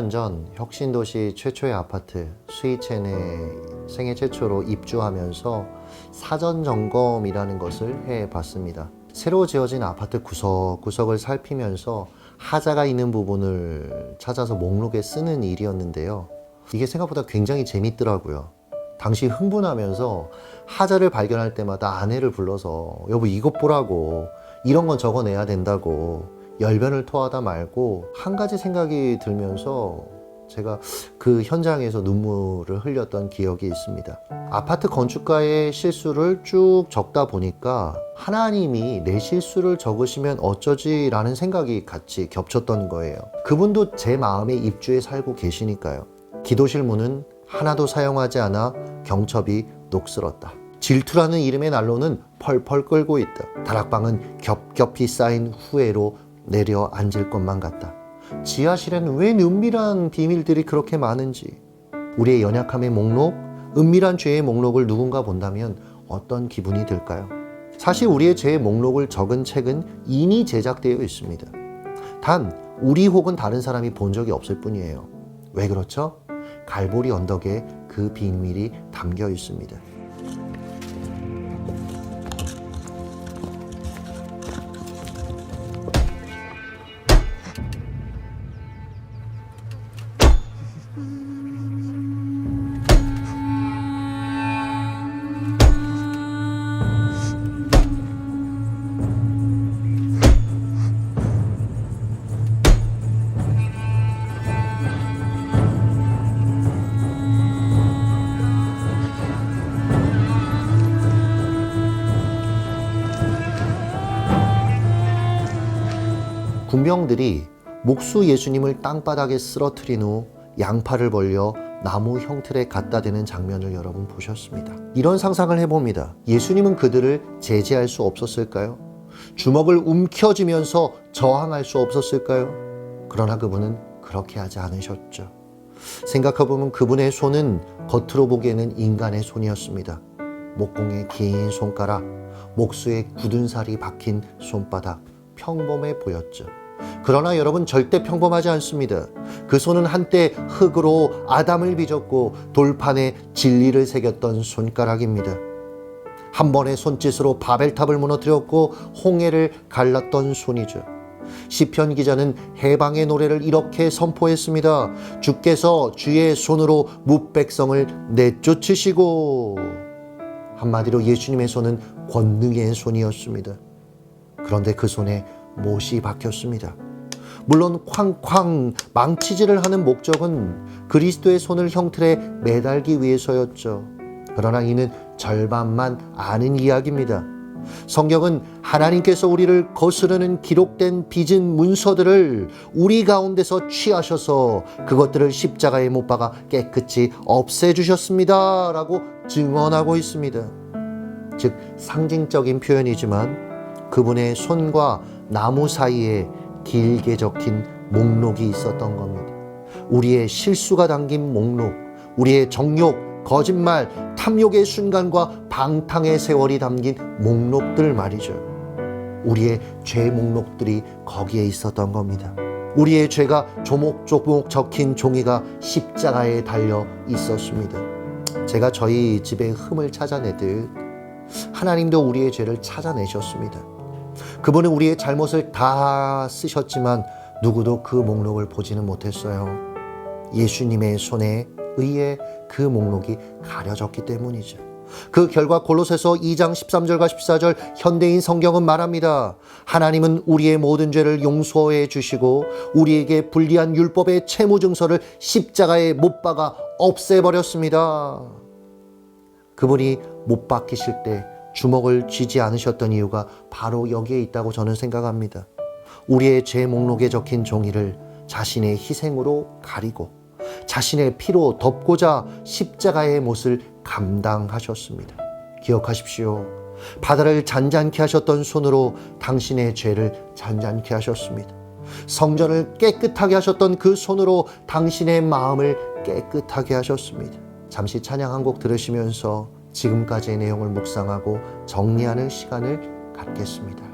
10년 전 혁신도시 최초의 아파트 스위첸에 생애 최초로 입주하면서 사전 점검이라는 것을 해 봤습니다. 새로 지어진 아파트 구석구석을 살피면서 하자가 있는 부분을 찾아서 목록에 쓰는 일이었는데요. 이게 생각보다 굉장히 재밌더라고요. 당시 흥분하면서 하자를 발견할 때마다 아내를 불러서 여보 이것 보라고 이런 건 적어내야 된다고 열변을 토하다 말고 한 가지 생각이 들면서 제가 그 현장에서 눈물을 흘렸던 기억이 있습니다. 아파트 건축가의 실수를 쭉 적다 보니까 하나님이 내 실수를 적으시면 어쩌지라는 생각이 같이 겹쳤던 거예요. 그분도 제 마음에 입주해 살고 계시니까요. 기도실 문은 하나도 사용하지 않아 경첩이 녹슬었다. 질투라는 이름의 난로는 펄펄 끓고 있다. 다락방은 겹겹이 쌓인 후회로 내려 앉을 것만 같다. 지하실엔 왜 은밀한 비밀들이 그렇게 많은지. 우리의 연약함의 목록, 은밀한 죄의 목록을 누군가 본다면 어떤 기분이 들까요? 사실 우리의 죄의 목록을 적은 책은 이미 제작되어 있습니다. 단, 우리 혹은 다른 사람이 본 적이 없을 뿐이에요. 왜 그렇죠? 갈보리 언덕에 그 비밀이 담겨 있습니다. 군병들이 목수 예수님을 땅바닥에 쓰러뜨린 후 양팔을 벌려 나무 형틀에 갖다 대는 장면을 여러분 보셨습니다. 이런 상상을 해봅니다. 예수님은 그들을 제지할 수 없었을까요? 주먹을 움켜쥐면서 저항할 수 없었을까요? 그러나 그분은 그렇게 하지 않으셨죠. 생각해보면 그분의 손은 겉으로 보기에는 인간의 손이었습니다. 목공의 긴 손가락, 목수의 굳은 살이 박힌 손바닥, 평범해 보였죠. 그러나 여러분 절대 평범하지 않습니다. 그 손은 한때 흙으로 아담을 빚었고 돌판에 진리를 새겼던 손가락입니다. 한 번의 손짓으로 바벨탑을 무너뜨렸고 홍해를 갈랐던 손이죠. 시편 기자는 해방의 노래를 이렇게 선포했습니다. 주께서 주의 손으로 무백성을 내쫓으시고 한마디로 예수님의 손은 권능의 손이었습니다. 그런데 그 손에 못이 박혔습니다. 물론 쾅쾅 망치질을 하는 목적은 그리스도의 손을 형틀에 매달기 위해서였죠. 그러나 이는 절반만 아는 이야기입니다. 성경은 하나님께서 우리를 거스르는 기록된 빚은 문서들을 우리 가운데서 취하셔서 그것들을 십자가에 못 박아 깨끗이 없애주셨습니다. 라고 증언하고 있습니다. 즉, 상징적인 표현이지만 그분의 손과 나무 사이에 길게 적힌 목록이 있었던 겁니다. 우리의 실수가 담긴 목록, 우리의 정욕, 거짓말, 탐욕의 순간과 방탕의 세월이 담긴 목록들 말이죠. 우리의 죄 목록들이 거기에 있었던 겁니다. 우리의 죄가 조목조목 적힌 종이가 십자가에 달려 있었습니다. 제가 저희 집의 흠을 찾아내듯 하나님도 우리의 죄를 찾아내셨습니다. 그분은 우리의 잘못을 다 쓰셨지만 누구도 그 목록을 보지는 못했어요. 예수님의 손에 의해 그 목록이 가려졌기 때문이죠. 그 결과 골로새서 2장 13절과 14절 현대인 성경은 말합니다. 하나님은 우리의 모든 죄를 용서해 주시고 우리에게 불리한 율법의 채무 증서를 십자가에 못 박아 없애버렸습니다. 그분이 못 박히실 때 주먹을 쥐지 않으셨던 이유가 바로 여기에 있다고 저는 생각합니다. 우리의 죄 목록에 적힌 종이를 자신의 희생으로 가리고 자신의 피로 덮고자 십자가의 못을 감당하셨습니다. 기억하십시오. 바다를 잔잔케 하셨던 손으로 당신의 죄를 잔잔케 하셨습니다. 성전을 깨끗하게 하셨던 그 손으로 당신의 마음을 깨끗하게 하셨습니다. 잠시 찬양 한 곡 들으시면서 지금까지의 내용을 묵상하고 정리하는 시간을 갖겠습니다.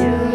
to